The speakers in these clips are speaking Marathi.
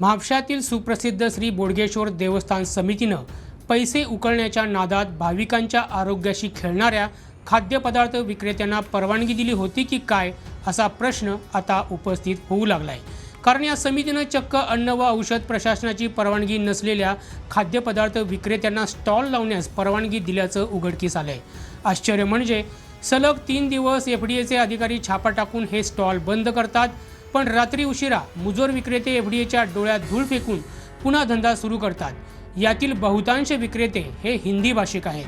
म्हापशातील सुप्रसिद्ध श्री बोडगेश्वर देवस्थान समितीनं पैसे उकळण्याच्या नादात भाविकांच्या आरोग्याशी खेळणाऱ्या खाद्यपदार्थ विक्रेत्यांना परवानगी दिली होती की काय असा प्रश्न आता उपस्थित होऊ लागलाय. कारण या समितीनं चक्क अन्न व औषध प्रशासनाची परवानगी नसलेल्या खाद्यपदार्थ विक्रेत्यांना स्टॉल लावण्यास परवानगी दिल्याचं उघडकीस आलंय. आश्चर्य म्हणजे सलग तीन दिवस एफ डी एचे अधिकारी छापा टाकून हे स्टॉल बंद करतात पण रात्री उशिरा मुजोर विक्रेते एफ डी एच्या डोळ्यात धूळ फेकून पुन्हा धंदा सुरू करतात. यातील बहुतांश विक्रेते हे हिंदी भाषिक आहेत.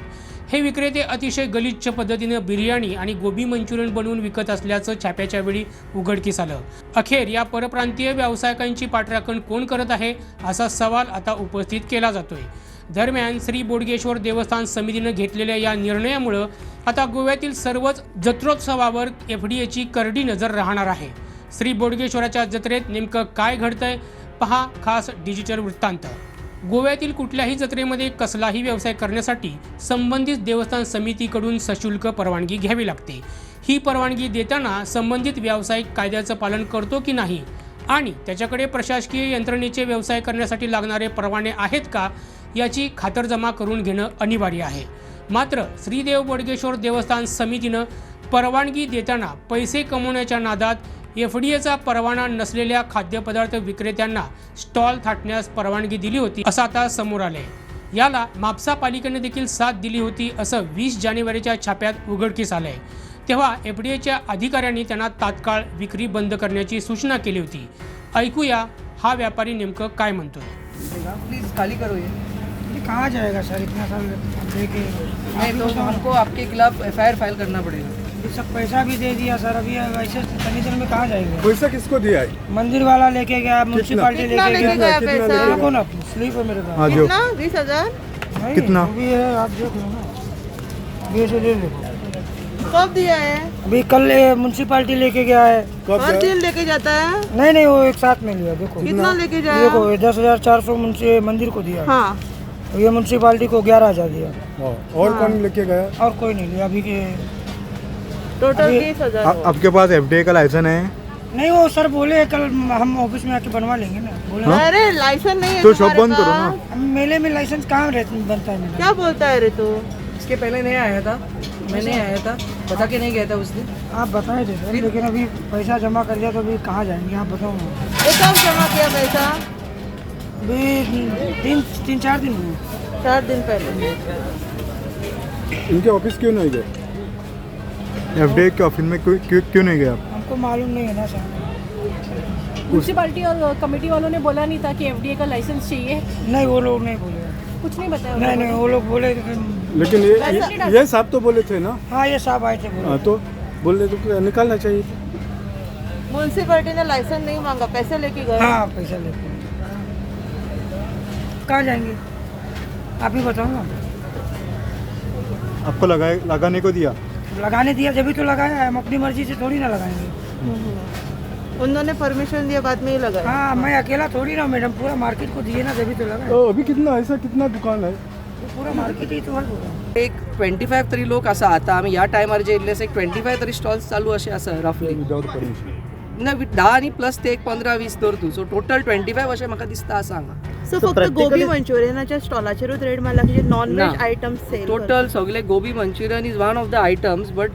हे विक्रेते अतिशय गलिच्छ पद्धतीनं बिर्याणी आणि गोबी मंचुरियन बनवून विकत असल्याचं छाप्याच्या वेळी उघडकीस आलं. अखेर या परप्रांतीय व्यावसायिकांची पाठराखण कोण करत आहे असा सवाल आता उपस्थित केला जातोय. दरम्यान श्री बोडगेश्वर देवस्थान समितीनं घेतलेल्या या निर्णयामुळं आता गोव्यातील सर्वच जत्रोत्सवावर एफ डी एची करडी नजर राहणार आहे. श्री बोडगेश्वराच्या जत्रेत नेमकं काय घडतंय? पहा खास डिजिटल वृत्तांत. गोव्यातील कुठल्याही जत्रेमध्ये कसलाही व्यवसाय करण्यासाठी संबंधित देवस्थान समितीकडून सशुल्क परवानगी घ्यावी लागते. ही परवानगी देताना संबंधित व्यावसायिक कायद्याचं पालन करतो की नाही? आणि त्याच्याकडे प्रशासकीय यंत्रणेचे व्यवसाय करण्यासाठी लागणारे परवाने आहेत का? याची खातरजमा करून घेणं अनिवार्य आहे. मात्र श्रीदेव बोडगेश्वर देवस्थान समितीनं परवानगी देताना पैसे कमवण्याच्या नादात एफ डी एचा परवाना नसलेल्या खाद्यपदार्थ विक्रेत्यांना स्टॉल थाटण्यास परवानगी दिली होती असं आता समोर आलंय. याला म्हापसा पालिकेने देखील साथ दिली होती असं वीस जानेवारीच्या छाप्यात उघडकीस आलंय. तेव्हा एफ डी एच्या अधिकाऱ्यांनी त्यांना तात्काळ विक्री बंद करण्याची सूचना केली होती. ऐकूया हा व्यापारी नेमकं काय म्हणतोय. प्लीज खाली करो ये. ये कहाँ जाएगा सर? इतना साल नहीं तो हमको आपके खिलाफ एफ फाइल करना पड़ेगा. सब पैसा भी दे दिया सर अभी वैसे कंडीशन में कहाँ जाएँगे? पैसा किसको दिया है? मंदिर वाला लेके गया म्यूनसिपाली लेके लेके गया। गया कितना पैसा देखो ना स्लीप है मेरे पास। हाँ कितना? बीस हज़ार? कितना? वो भी है आप देख लो ना। अभी ले लो। कब दिया है? अभी कल म्यूनसिपाली लेके गया है। कब हर दिन लेके जाता है? नहीं नहीं वो एक साथ में लिया देखो। कितना लेके जाया? देखो दस हज़ार चार सौ मुंशी मंदिर को दिया। हाँ। ये म्यूनसिपाली को ग्यारह हज़ार दिया। हाँ, और कौन लेके गया? और कोई नहीं लिया अभी के टोटल बीस हज़ार आपके पास एफडीए का लाइसेंस है? नहीं वो सर बोले कल हम ऑफ़िस में आके बनवा लेंगे ना। बोले हाँ? अरे लाइसेंस नहीं है तो शॉप बंद करो ना। मेले में लाइसेंस कहाँ रहता बनता है क्या बोलता है रे तू? इसके पहले नहीं आया था। मैं नहीं आया था। बता के नहीं गया था उस दिन। आप बताए थे सर लेकिन अभी पैसा जमा कर दिया तो अभी कहाँ जाएँगे आप बताओ कब जमा किया पैसा? अभी तीन तीन चार दिन हुए। चार दिन पहले। इनके ऑफ़िस क्यों नहीं गए? एफडीए के ऑफ़िस में क्यों क्यों क्यों नहीं गए आप? हमको मालूम नहीं है ना सर। म्यूनसिपालिटी और कमेटी वालों ने बोला नहीं था कि एफडीए का लाइसेंस चाहिए। नहीं वो लोग नहीं बोले। कुछ नहीं बताया नहीं नहीं वो लोग बोले लेकिन ये ये, ये साहब तो बोले थे ना? हाँ ये साहब आए थे बोले। हाँ, तो बोले तो निकालना चाहिए था। म्यूनसिपैलिटी ने लाइसेंस नहीं मांगा पैसे लेके गए। हाँ पैसा लेके कहाँ जाएँगे? आप ही बताओ ना। आपको लगाए लगाने को दिया? लगाने दिया जब भी तो लगाया है हम अपनी मर्जी से थोड़ी ना लगाएंगे उन्होंने परमिशन दिया बाद में ही लगाया हाँ मैं अकेला थोड़ी ना मैडम पूरा मार्केट को दिए ना जब भी तो लगाए। तो अभी कितना ऐसा कितना दुकान है? पूरा मार्केट ही तो है एक ट्वेंटी फायव्ह तरी लोक असा आता आम्ही या टायमार जे इल्ले एक ट्वेंटी फायव्ह तरी स्टॉल्स चालू असे असं रफली विदाउट परमिशन ना दहा आणि प्लस ते एक पंधरा वीस दर तू. सो टोटल ट्वेंटी फायव्ह अशें म्हाका दिसता आसा हांगा सो फक्त गोबी मंचुरियनाच्या स्टॉलाचेरूच रेट मारला की non. Veg items sale total सगळे gobi manchurian is one of the items but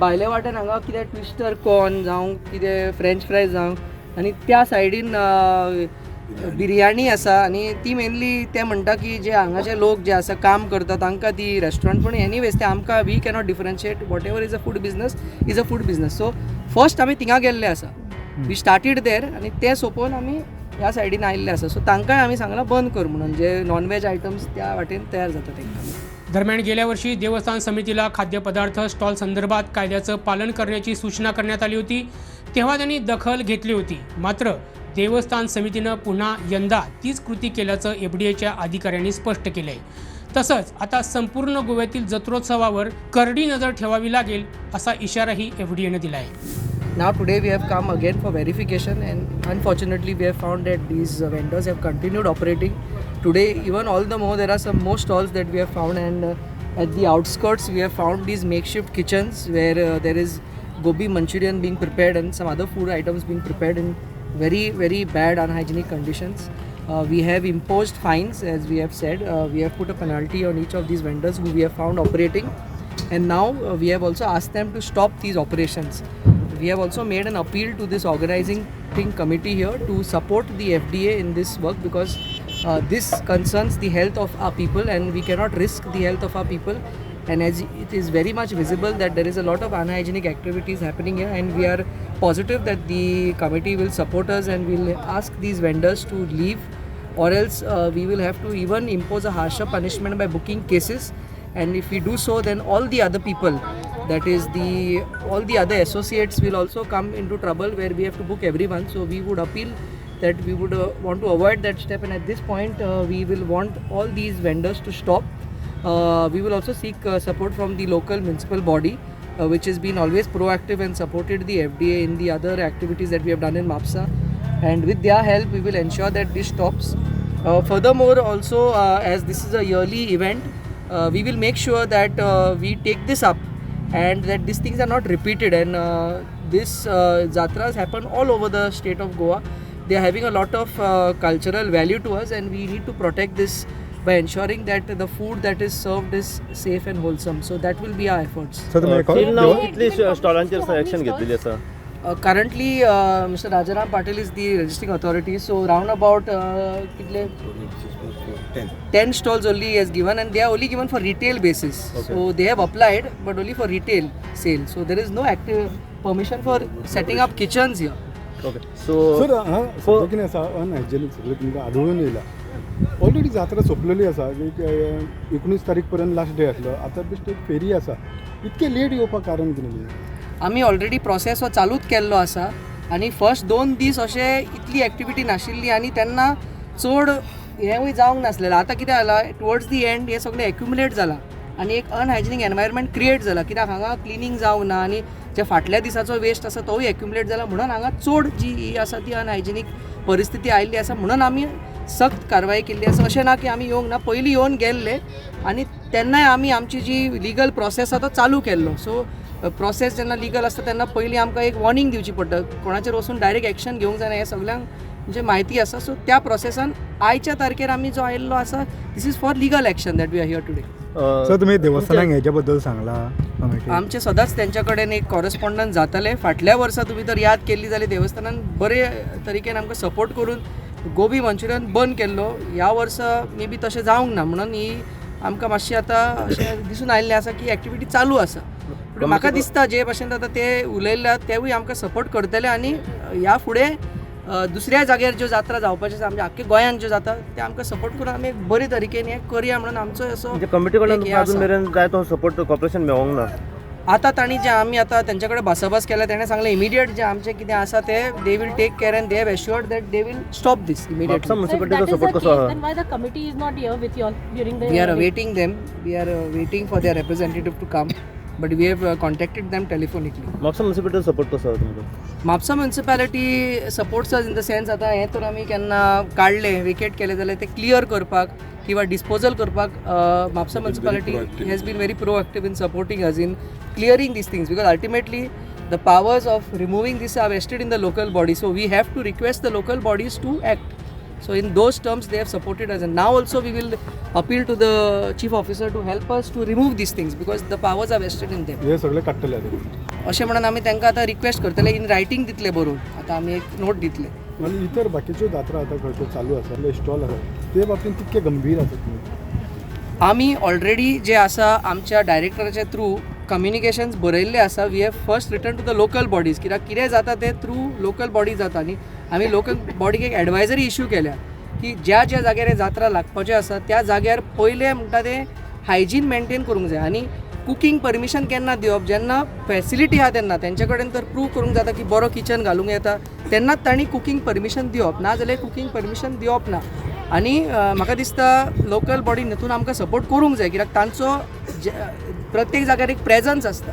भायले वाटेन हांगा कितें ट्विस्टर कॉर्न जावं कितें फ्रेंच फ्रायज जावं आनी त्या सायडीन बिरयाणी आसा आनी ती मेनली ते म्हणटा की जे हांगाचे लोक जे आसा काम करता तांकां ती रेस्टॉरंट पूण एनीवेज ते आमकां we cannot differentiate whatever is a food business is a food business so first आमी थिंगा गेल्ले आसा वी स्टार्टेड देर आनी ते सोंपोवन आमी ह्या सायडीन आयिल्ले आसा सो तांकांय आमी सांगलां बंद कर म्हणून. जे नॉन व्हेज आयटम्स त्या वाटेन तयार जाता तांकां दरम्यान गेल्या वर्षी देवस्थान समितीला खाद्यपदार्थ स्टॉल संदर्भात कायद्याचं पालन करण्याची सूचना करण्यात आली होती. तेव्हा त्यांनी दखल घेतली होती. मात्र देवस्थान समितीनं पुन्हा यंदा तीच कृती केल्याचं एफ डी एच्या अधिकाऱ्यांनी स्पष्ट केलंय तसंच आता संपूर्ण गोव्यातील जत्रोत्सवावर करडी नजर ठेवावी लागेल असा इशाराही एफ डी एनं दिलाय Now today we have come again for verification and unfortunately we have found that these uh, vendors have continued operating. Today even all the more there are some more stalls that we have found and uh, at the outskirts we have found these makeshift kitchens where uh, there is gobi manchurian being prepared and some other food items being prepared in very very bad unhygienic conditions. Uh, we have imposed fines, as we have said. Uh, we have put a penalty on each of these vendors who we have found operating, and now uh, we have also asked them to stop these operations. We have also made an appeal to this organizing thing committee here to support the FDA in this work because uh, this concerns the health of our people, and we cannot risk the health of our people. And as it is very much visible that there is a lot of unhygienic activities happening here, and we are positive that the committee will support us and we will ask these vendors to leave, or else uh, we will have to even impose a harsher punishment by booking cases. And if we do so, then all the other people, that is the all the other associates, will also come into trouble where we have to book everyone. So we would appeal that we would uh, want to avoid that step, and at this point, uh, we will want all these vendors to stop. Uh, we will also seek uh, support from the local municipal body, uh, which has been always proactive and supported the FDA in the other activities that we have done in MAPSA. And with their help, we will ensure that this stops. Uh, furthermore, also, uh, as this is a yearly event, uh, we will make sure that uh, we take this up and that these things are not repeated. And uh, this uh, jatras happen all over the state of Goa. They are having a lot of uh, cultural value to us, and we need to protect this by ensuring that the food that is served is safe and wholesome. So that will be our efforts. Sir तुम्ही टील नाव देव- कितली स्टॉलांचेर ऍक्शन घेतलेली आसा Uh, currently, uh, Mr. Rajaram Patil is the registering authority. So round about uh, कितले 10 stalls only he has given and they are only given for retail basis. So they have applied but only for retail sale. So there is no active permission for setting up kitchens here. Okay so sir हां सगळें कितें आसा अनहायजेनीक सगळें तुमकां आढळून येयला ऑलरेडी जात्रा सोंपलेली आसा एक एकोणीस तारीख पर्यंत लास्ट डे आसलो आतां बेश्ट एक फेरी आसा इतके लेट येवपाक कारण कितें आमी ऑलरेडी प्रोसेस हो चालूच केल्लो आसा आनी फर्स्ट दोन दीस अशें इतली एक्टिविटी नाशिल्ली आनी तेन्ना चड हेंवूय जावंक नासलेलें. आतां कितें जालां टुवर्ड्स दी एंड हें सगळें एक्युमुलेट जालां आनी एक अनहायजिनीक एनवायरमेंट क्रिएट जाला कित्याक हांगा क्लिनींग जावंक ना आनी जे फाटल्या दिसाचो वेस्ट आसा तोवूय एक्युमुलेट जाला म्हणून हांगा चड जी ही आसा ती अनहायजिनीक परिस्थिती आयिल्ली आसा म्हणून आमी सक्त कारवाय केल्ली आसा अशें ना की आमी येवंक ना पयलीं येवन गेल्ले आनी तेन्नाय आमी आमची जी लिगल प्रोसेस आसा तो चालू केल्लो सो प्रोसेस जेन्ना लिगल आसता तेन्ना पयलीं आमकां एक वॉर्निंग दिवची पडटा कोणाचेर वचून डायरेक्ट एक्शन घेवंक जायना हें सगळ्यांक म्हणजे म्हायती आसा सो त्या प्रोसेसान आयच्या तारखेर आमी जो आयिल्लो आसा this is for legal action that we are here today sir तुम्ही देवस्थानाक हेच्या बद्दल सांगला आमचे सदांच तेंच्या कडेन एक कॉरस्पॉन्डन्स जाताले. फाटल्या वर्सा तुमी तर याद केल्ली जाल्यार देवस्थानान बरे तरिकेन आमकां सपोर्ट करून गोबी मंचुरियन बंद केल्लो. ह्या वर्सा मे बी तशें जावंक ना. म्हणून ही आमकां मातशी आतां अशें दिसून आयिल्लें आसा की एक्टिविटी चालू आसा. पूण म्हाका दिसता जे भशेन आतां ते उलयल्या तेवूय आमकां सपोर्ट करतले आनी ह्या फुडें दुसऱ्या जाग्यार ज्यो जात्रा जावपाच्यो आसा आमच्या आख्ख्या गोंयांत ज्यो जाता ते आमकां सपोर्ट करून आमी बरे तरिकेन हें करया म्हणून आमचो असो म्हणजे कमिटी कडल्यान हे तुमकां अजून. मेरेन जाय तो सपोर्ट कॉपरेशन मेळोंक ना. आतां तांणी जे आमी आतां तेंच्या कडेन भासाभास केल्या तेणें सांगलें इमिडिएट जे आमचें कितें आसा ते they will take care and they have assured that they will stop this the we are awaiting them we are waiting for their representative to come but we have contacted them telephonically Mapusa म्युन्सिपालिटीचो support कसो तुमकां Mapusa municipality supports in the sense आतां हें तर आमी केन्ना काडलें वेकेट केलें जाल्यार तें क्लियर करपाक किंवा डिस्पोजल करपाक अ, Mapusa municipality has been very proactive in supporting us in clearing these things because ultimately the powers of removing this are vested in the local body. So we have to request the local bodies to act. So in those terms they have supported us. And now also we will appeal to the chief officer to help us to remove these things because the powers are vested in them. हे सगळे काडटले आतां. अशें म्हणून आमी तांकां आतां रिक्वेस्ट करतले इन रायटींग दितले बरोवन आतां आमी एक नोट दितले. आणि इतर बाकीच्यो जात्रा आतां खंयच्यो चालू आसा स्टॉल आसा ते बाबतींत तितके गंभीर आसात तुमी आमी ऑलरेडी जे आसा आमच्या डायरेक्टराच्या थ्रू कम्युनिकेशन्स बरयल्ले आसा we have first return to the local bodies कित्याक कितें जाता ते थ्रू लोकल बॉडी जाता न्ही आमी लोकल बॉडीक एक एडवायजरी इश्यू केल्या की ज्या ज्या जाग्यार हे जात्रा लागपाचे आसा त्या जाग्यार पयले म्हणटा ते हायजीन मेंटेन करूंक जाय. आनी कुकींग परमिशन केन्ना दिवप जेन्ना फॅसिलिटी आहा तेन्ना तेंचे कडेन तर प्रूव करूंक जाता की बरो किचन घालूंक येता तेन्नाच तांणी कुकींग परमिशन दिवप. ना जाल्यार कुकींग परमिशन दिवप ना. आनी म्हाका दिसता लोकल बॉडीन हितून आमकां सपोर्ट करूंक जाय कित्याक तांचो जे- प्रत्येक जाग्यार एक प्रेजन्स आसता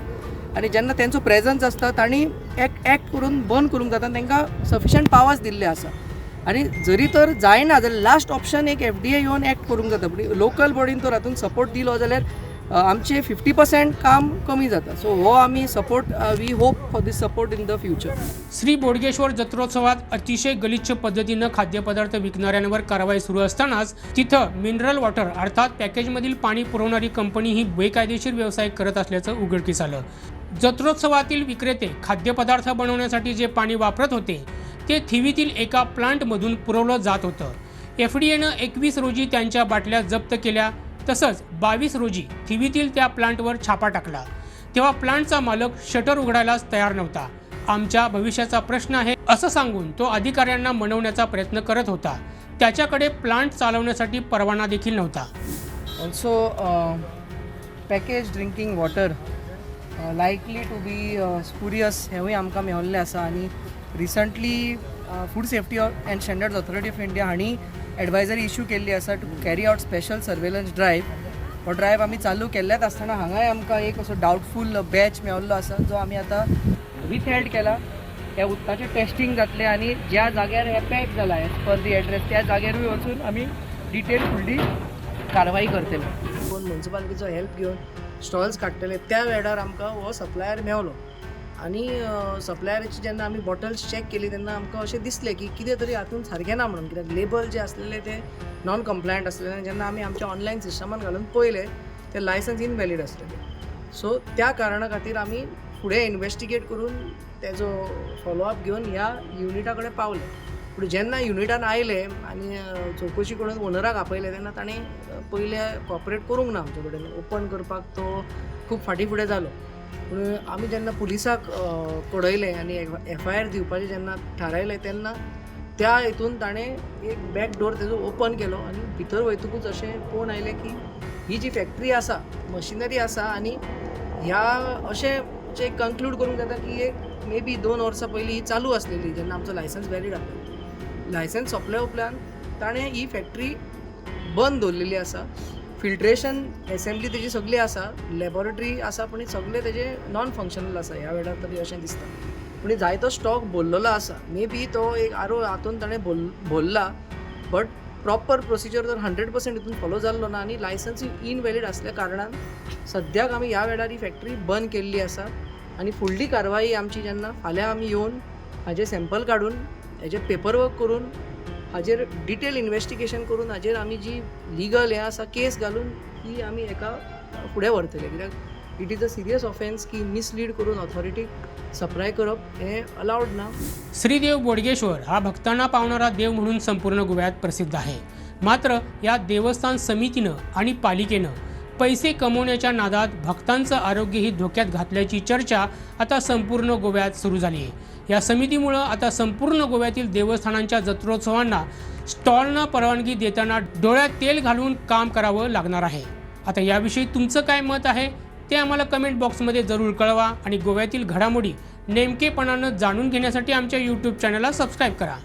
आनी जेन्ना तेंचो प्रेजन्स आसता तांणी एक एक्ट करून बंद करूंक जाता तांकां सफिशंट पावर्स दिल्ले आसा आनी जरी तर जायना जाल्यार लास्ट ऑप्शन एक एफ डी ए येवन एक्ट करूंक जाता. पूण लोकल बॉडीन तर हातून सपोर्ट दिलो जाल्यार आमचे फिफ्टी पर्सेंट काम कमी जाता. सो हो आमी support we hope for this support in the future Shri Bodgeshwar जत्रोत्सवात अतिशय गलिच्छ पद्धतीनं खाद्यपदार्थ विकणाऱ्यांवर कारवाई सुरू असतानाच तिथं मिनरल वॉटर अर्थात पॅकेजमधील पाणी पुरवणारी कंपनी ही बेकायदेशीर व्यवसाय करत असल्याचं उघडकीस आलं. जत्रोत्सवातील विक्रेते खाद्यपदार्थ बनवण्यासाठी जे पाणी वापरत होते ते थिवीतील एका प्लांटमधून पुरवलं जात होतं. एफ डी एनं एकवीस रोजी त्यांच्या बाटल्या जप्त केल्या तसंच बावीस रोजी थिवीतील त्या प्लांटवर छापा टाकला. तेव्हा प्लांटचा मालक शटर उघडायलाच तयार नव्हता. आमच्या भविष्याचा प्रश्न आहे असं सांगून तो अधिकाऱ्यांना मनवण्याचा प्रयत्न करत होता. त्याच्याकडे प्लांट चालवण्यासाठी परवाना देखील नव्हता. Also package drinking water likely to be spurious हेवूय आमकां मेवल्लें आसा. आनी recently food safety and standards authority of India हांणी एडवायझरी इश्यू केल्ली आसा to carry out special surveillance drive हो ड्रायव्ह आमी चालू केल्लेच आसतना हांगाय आमकां एक असो डावटफूल बॅच मेवल्लो आसा जो आमी आतां विथ हेल्ड केला. हे उदकाचें टेस्टींग जातलें आनी ज्या जाग्यार हें पॅक जाला एज पर दी एड्रेस त्या जाग्यारूय वचून आमी डिटेल फुडली कारवाई करतले. कोण म्युन्सिपालिटीचो हेल्प घेवन स्टॉल्स काडटले त्या वेळार आमकां हो सप्लायर मेवलो आनी सप्लायराची जेन्ना आमी बॉटल्स चॅक केली तेन्ना आमकां अशें दिसलें की कितें तरी हातूंत सारकें ना म्हणून. कित्याक लेबल जे आसलेले ते नॉन कंप्लायंट आसलेले जेन्ना आमी आमच्या ऑनलायन सिस्टमात घालून पळयले ते लायसन्स इनवॅलीड आसलेले सो त्या कारणा खातीर आमी फुडें इन्वेस्टिगेट करून तेजो फॉलोअप घेवन ह्या युनिटा कडेन पावले. पूण जेन्ना युनिटान आयले आनी चवकशी करून ओनराक आपयले तेन्ना ताणें अ, पयले कॉपरेट करूंक ना आमचे कडेन ओपन करपाक तो खूब फाटीं फुडें जालो पूण आमी जेन्ना पुलिसाक अ, कळयलें आनी एफ आय आर दिवपाचें जेन्ना थारायलें तेन्ना त्या हितून ताणें एक बॅक डोर तेजो ओपन केलो आनी भितर वयतकूच अशें पळोवन आयलें की ही जी फॅक्टरी आसा मशिनरी आसा आनी ह्या अशें जे कन्क्लूड करूंक जाता की एक मे बी दोन वर्सां पयलीं ही चालू आसलेली जेन्ना आमचो लायसन्स वॅलीड आसलो लायसन्स सोंपल्या उपरांत ताणें ही फॅक्टरी बंद दवरलेली आसा. फिल्ट्रेशन एसेंब्ली तेजी सगळी आसा लॅबोरेटरी आसा पूण सगळे तेजे नॉन फंक्शनल आसा ह्या वेळार तरी अशें दिसता. पूण जायतो स्टॉक भरलेलो आसा. मे बी तो एक आरो हातून ताणें भोल भरला बट प्रॉपर प्रोसिजर जर हंड्रेड पर्सेंट हितून फॉलो जाल्लो ना आनी लायसन्स इनवॅलीड आसल्या कारणान सद्याक आमी ह्या वेळार ही फॅक्टरी बंद केल्ली आसा. आनी फुडली कारवाई आमची जेन्ना फाल्यां आमी येवन हाजे सॅम्पल काडून हेजे पेपर वर्क करून हाजेर डिटेल इन्वेस्टिगेशन करून हाजेर आमी जी लिगल हें आसा केस घालून ही आमी हेका फुडें व्हरतले कित्याक it is a serious offence की मिसलीड करून ऑथॉरिटीक सप्लाय करप हें अलावड ना. श्रीदेव बोडगेश्वर हा भक्तांना पावणारा देव म्हणून संपूर्ण गोव्यात प्रसिद्ध आहे. मात्र या देवस्थान समितीनं आणि पालिकेनं पैसे कमवण्याच्या नादात भक्तांचं आरोग्यही धोक्यात घातल्याची चर्चा आता संपूर्ण गोव्यात सुरू झाली आहे. या समितीमुळं आता संपूर्ण गोव्यातील देवस्थानांच्या जत्रोत्सवांना स्टॉलना परवानगी देताना डोळ्यात तेल घालून काम करावं लागणार आहे. आता याविषयी तुमचं काय मत आहे ते आम्हाला कमेंट बॉक्समध्ये जरूर कळवा आणि गोव्यातील घडामोडी नेमकेपणानं जाणून घेण्यासाठी आमच्या यूट्यूब चॅनलला सबस्क्राईब करा.